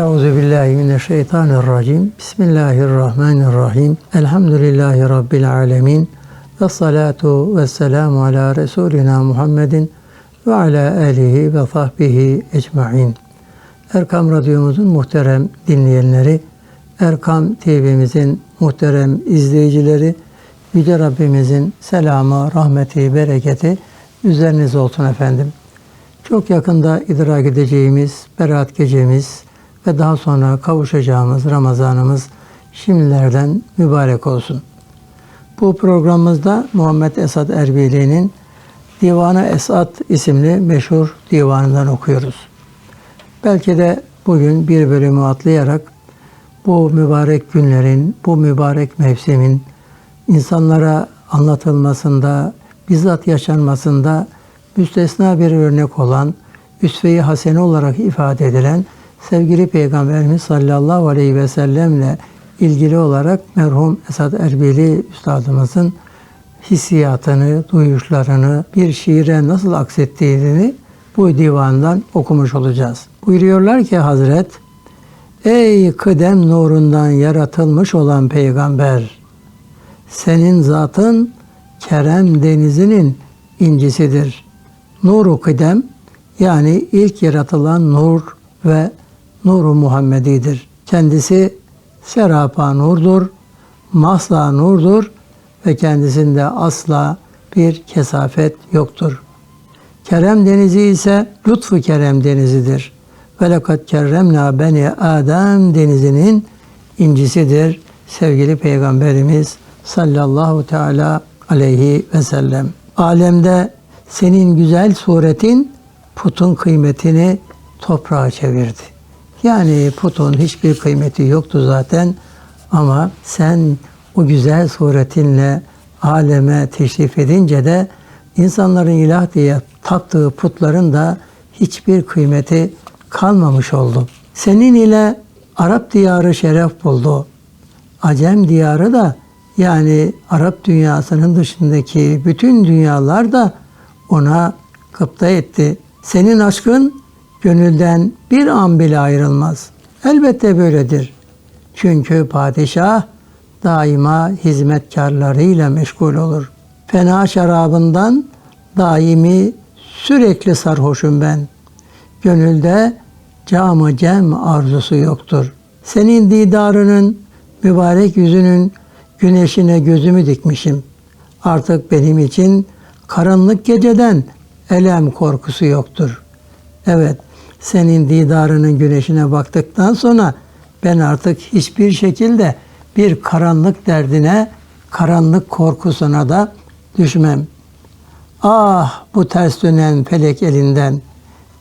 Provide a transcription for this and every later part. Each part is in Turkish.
Euzu billahi mineşşeytanirracim. Bismillahirrahmanirrahim. Elhamdülillahi rabbil alamin. Ve salatu ve selamu ala Resulina Muhammedin ve ala alihi ve sahbihi ecmain. Erkam Radyomuzun muhterem dinleyenleri, Erkam TV'mizin muhterem izleyicileri, Yüce Rabbimizin selamı, rahmeti, bereketi üzerinize olsun efendim. Çok yakında idrak edeceğimiz Berat gecemiz ve daha sonra kavuşacağımız Ramazanımız şimdilerden mübarek olsun. Bu programımızda Muhammed Esad Erbili'nin Divanı Esad isimli meşhur divanından okuyoruz. Belki de bugün bir bölümü atlayarak bu mübarek günlerin, bu mübarek mevsimin insanlara anlatılmasında, bizzat yaşanmasında müstesna bir örnek olan, üsve-i hasene olarak ifade edilen sevgili Peygamberimiz sallallahu aleyhi ve sellemle ilgili olarak merhum Esad Erbili Üstadımızın hissiyatını, duyuşlarını bir şiire nasıl aksettiğini bu divandan okumuş olacağız. Buyuruyorlar ki Hazret, Ey kıdem nurundan yaratılmış olan peygamber, senin zatın kerem denizinin incisidir. Nuru kıdem yani ilk yaratılan nur ve nuru Muhammedidir. Kendisi serapa nurdur, masla nurdur ve kendisinde asla bir kesafet yoktur. Kerem denizi ise lütfu kerem denizidir. Ve lekad kerremna beni Adem denizinin incisidir sevgili Peygamberimiz sallallahu teala aleyhi ve sellem. Alemde senin güzel suretin putun kıymetini toprağa çevirdi. Yani putun hiçbir kıymeti yoktu zaten ama sen o güzel suretinle aleme teşrif edince de insanların ilah diye taptığı putların da hiçbir kıymeti kalmamış oldu. Senin ile Arap diyarı şeref buldu. Acem diyarı da yani Arap dünyasının dışındaki bütün dünyalar da ona kıpta etti. Senin aşkın gönülden bir an bile ayrılmaz. Elbette böyledir. Çünkü padişah daima hizmetkarlarıyla meşgul olur. Fena şarabından daimi sürekli sarhoşum ben. Gönülde camı cem arzusu yoktur. Senin didarının, mübarek yüzünün güneşine gözümü dikmişim. Artık benim için karanlık geceden elem korkusu yoktur. Evet, senin didarının güneşine baktıktan sonra ben artık hiçbir şekilde bir karanlık derdine, karanlık korkusuna da düşmem. Ah bu ters dönen felek elinden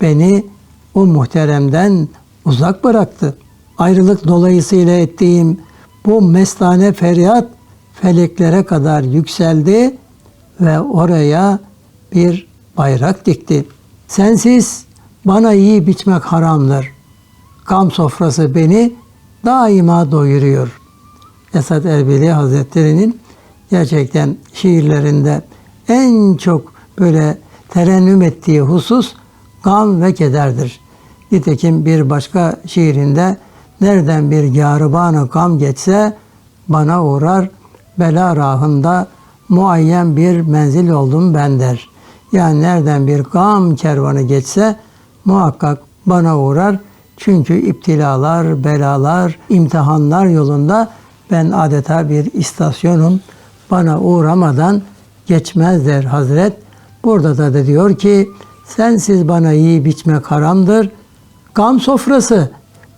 beni o muhteremden uzak bıraktı. Ayrılık dolayısıyla ettiğim bu mestane feryat feleklere kadar yükseldi ve oraya bir bayrak dikti. Sensiz bana iyi biçmek haramdır. Gam sofrası beni daima doyuruyor. Esad Erbili Hazretleri'nin gerçekten şiirlerinde en çok böyle terennüm ettiği husus gam ve kederdir. Nitekim bir başka şiirinde nereden bir garibanı gam geçse bana uğrar bela rahında muayyen bir menzil oldum ben der. Yani nereden bir gam kervanı geçse muhakkak bana uğrar. Çünkü iptilalar, belalar, imtihanlar yolunda ben adeta bir istasyonum. Bana uğramadan geçmez der Hazret. Burada da, da diyor ki sensiz bana iyi biçmek haramdır. Gam sofrası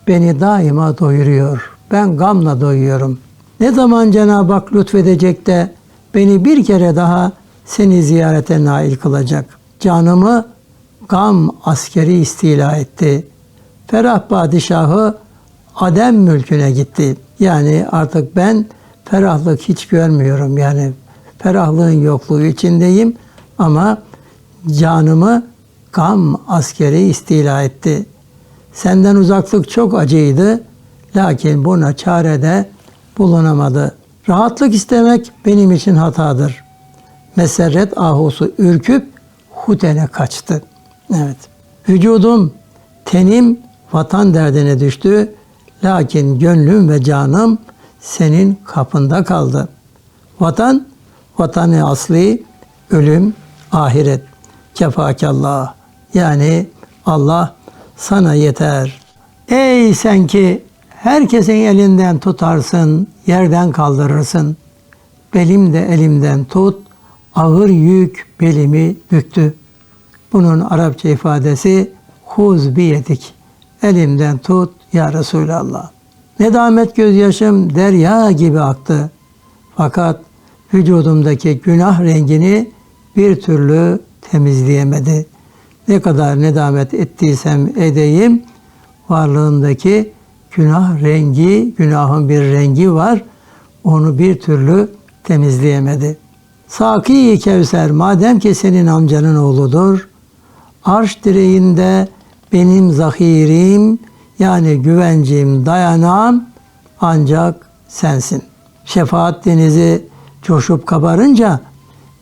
beni daima doyuruyor. Ben gamla doyuyorum. Ne zaman Cenab-ı Hak lütfedecek de beni bir kere daha seni ziyarete nail kılacak. Canımı gam askeri istila etti. Ferah padişahı Adem mülküne gitti. Yani artık ben ferahlık hiç görmüyorum. Yani ferahlığın yokluğu içindeyim ama canımı gam askeri istila etti. Senden uzaklık çok acıydı. Lakin buna çare de bulunamadı. Rahatlık istemek benim için hatadır. Meserret ahusu ürküp hutene kaçtı. Evet. Vücudum, tenim vatan derdine düştü. Lakin gönlüm ve canım senin kapında kaldı. Vatan, vatanı asli, ölüm, ahiret. Kefakallah. Yani Allah sana yeter. Ey sen ki herkesin elinden tutarsın, yerden kaldırırsın. Belim de elimden tut, ağır yük belimi büktü. Bunun Arapça ifadesi huz biyedik. Elimden tut ya Resulallah. Nedamet gözyaşım derya gibi aktı. Fakat vücudumdaki günah rengini bir türlü temizleyemedi. Ne kadar nedamet ettiysem edeyim, varlığındaki günah rengi, günahın bir rengi var. Onu bir türlü temizleyemedi. Saki Kevser madem ki senin amcanın oğludur, arş direğinde benim zahirim yani güvencim, dayanağım ancak sensin. Şefaat denizi coşup kabarınca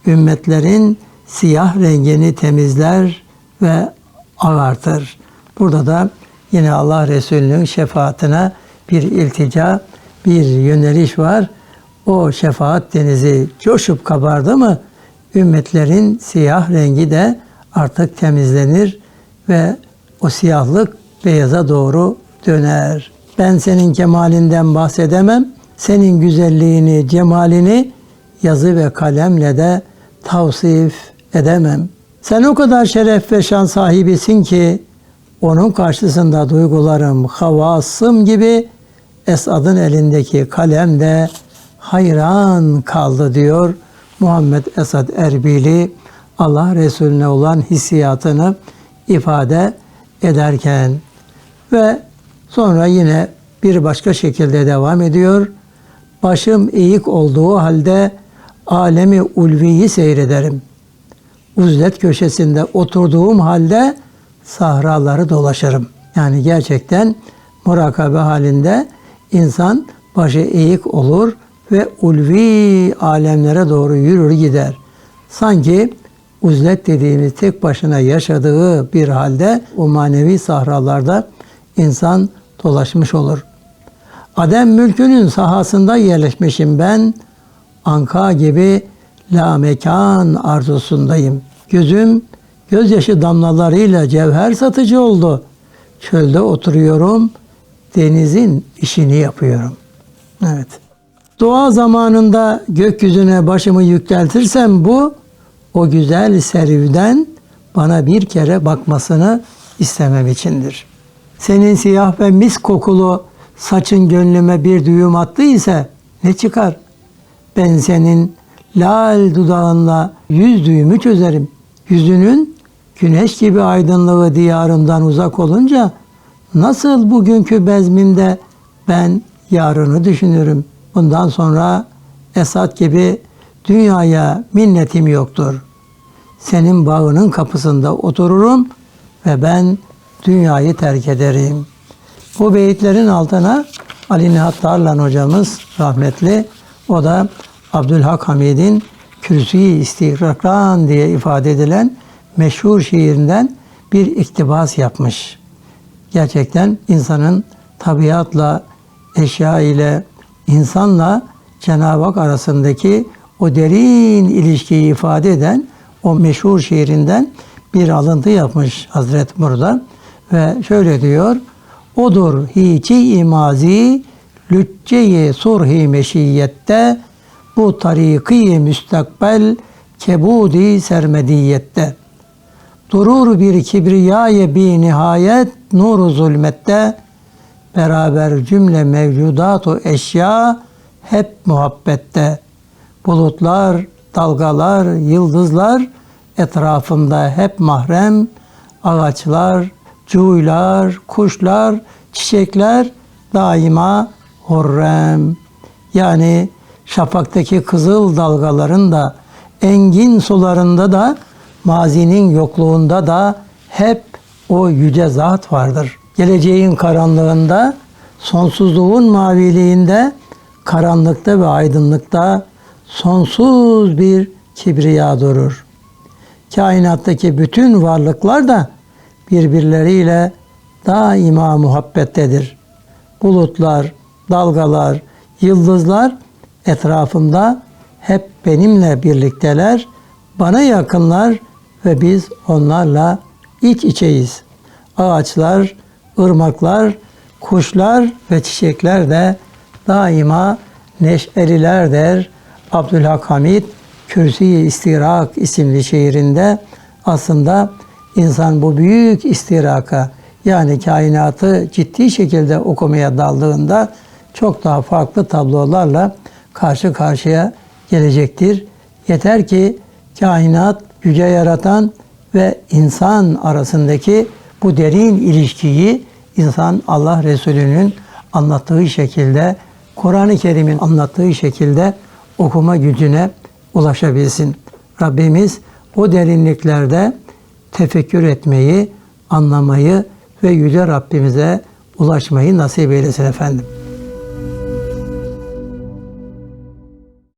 ümmetlerin siyah rengini temizler ve ağartır. Burada da yine Allah Resulü'nün şefaatine bir iltica, bir yöneliş var. O şefaat denizi coşup kabardı mı ümmetlerin siyah rengi de artık temizlenir ve o siyahlık beyaza doğru döner. Ben senin kemalinden bahsedemem. Senin güzelliğini, cemalini yazı ve kalemle de tavsif edemem. Sen o kadar şeref ve şan sahibisin ki onun karşısında duygularım havasım gibi Esad'ın elindeki kalem de hayran kaldı diyor Muhammed Esad Erbili Allah Resulüne olan hissiyatını ifade ederken ve sonra yine bir başka şekilde devam ediyor. Başım eğik olduğu halde alemi ulviyi seyrederim. Uzlet köşesinde oturduğum halde sahraları dolaşırım. Yani gerçekten murakabe halinde insan başı eğik olur ve ulvi alemlere doğru yürür gider. Sanki uzlet dediğimiz tek başına yaşadığı bir halde o manevi sahralarda insan dolaşmış olur. Adem mülkünün sahasında yerleşmişim ben. Anka gibi la mekan arzusundayım. Gözüm gözyaşı damlalarıyla cevher satıcı oldu. Çölde oturuyorum, denizin işini yapıyorum. Evet. Doğa zamanında gökyüzüne başımı yükseltirsem bu, o güzel serivden bana bir kere bakmasını istemem içindir. Senin siyah ve mis kokulu saçın gönlüme bir düğüm attıysa ne çıkar? Ben senin lal dudağınla yüz düğümü çözerim. Yüzünün güneş gibi aydınlığı diyarımdan uzak olunca nasıl bugünkü bezmimde ben yarını düşünürüm. Bundan sonra Esat gibi dünyaya minnetim yoktur. Senin bağının kapısında otururum ve ben dünyayı terk ederim. Bu beyitlerin altına Ali Nihat Darlan hocamız rahmetli o da Abdülhak Hamid'in Kürsü-i İstikrakran diye ifade edilen meşhur şiirinden bir iktibas yapmış. Gerçekten insanın tabiatla, eşya ile, insanla Cenab-ı Hak arasındaki o derin ilişkiyi ifade eden o meşhur şiirinden bir alıntı yapmış Hazret burada ve şöyle diyor. Odur hiçi imazi lücce-i surhi meşiyette bu tariki müstakbel kebudi sermediyette. Durur bir kibriyaye bi nihayet nuru zulmette beraber cümle mevcudatu eşya hep muhabbette. Bulutlar, dalgalar, yıldızlar etrafımda hep mahrem, ağaçlar, cuylar, kuşlar, çiçekler daima hurrem. Yani şafaktaki kızıl dalgaların da engin sularında da mazinin yokluğunda da hep o yüce zat vardır. Geleceğin karanlığında, sonsuzluğun maviliğinde, karanlıkta ve aydınlıkta sonsuz bir kibriya durur. Kainattaki bütün varlıklar da birbirleriyle daima muhabbettedir. Bulutlar, dalgalar, yıldızlar etrafımda hep benimle birlikteler, bana yakınlar ve biz onlarla iç içeyiz. Ağaçlar, ırmaklar, kuşlar ve çiçekler de daima neşelilerdir. Abdülhak Hamid Kürsi-i İstirak isimli şiirinde aslında insan bu büyük istiraka yani kainatı ciddi şekilde okumaya daldığında çok daha farklı tablolarla karşı karşıya gelecektir. Yeter ki kainat yüce yaratan ve insan arasındaki bu derin ilişkiyi insan Allah Resulü'nün anlattığı şekilde, Kur'an-ı Kerim'in anlattığı şekilde okuma gücüne ulaşabilsin. Rabbimiz o derinliklerde tefekkür etmeyi, anlamayı ve Yüce Rabbimize ulaşmayı nasip eylesin efendim.